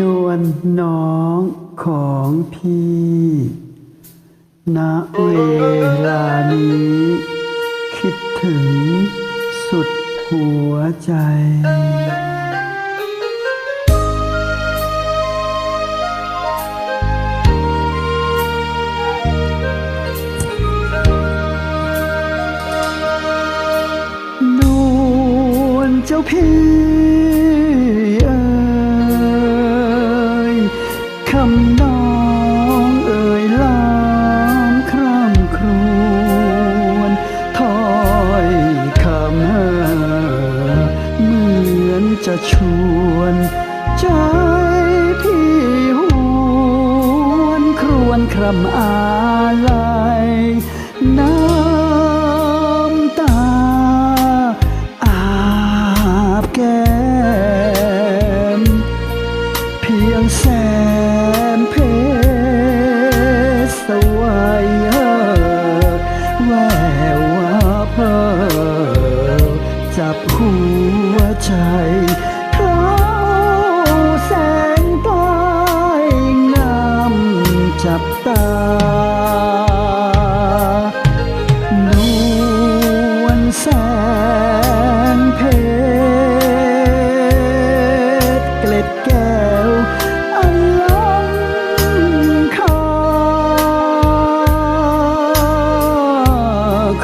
นวนน้องของพี่ ณ เวลานี้ คิดถึงสุดหัวใจนวลเจ้าพี่ำน้องเอ่ยล้ามคร่ำครวญถ้อยคำเอ่อเหมือนจะชวนใจพี่หวนครวนครำอา จับหัวใจเข้าแสงใต้งามจับตานวลแสนเพชรเกล็ดแก้วอลังคา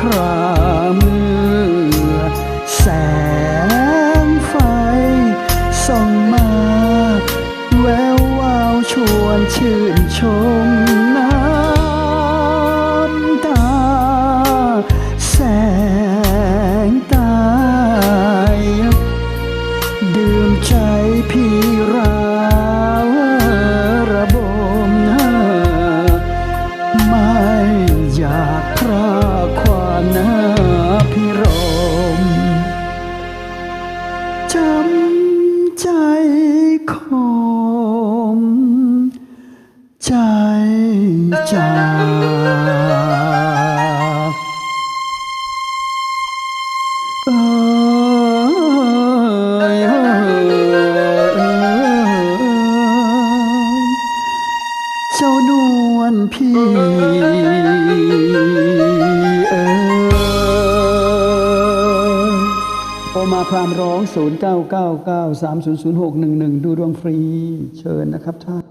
คราม แสงไฟ ส่องมา แวววาวชวนชื่นชม จำใจคมใจจากเอยเอยเจ้านวลพี่ โอมาพรามร้อง 0999300611 ดูดวงฟรี เชิญนะครับท่าน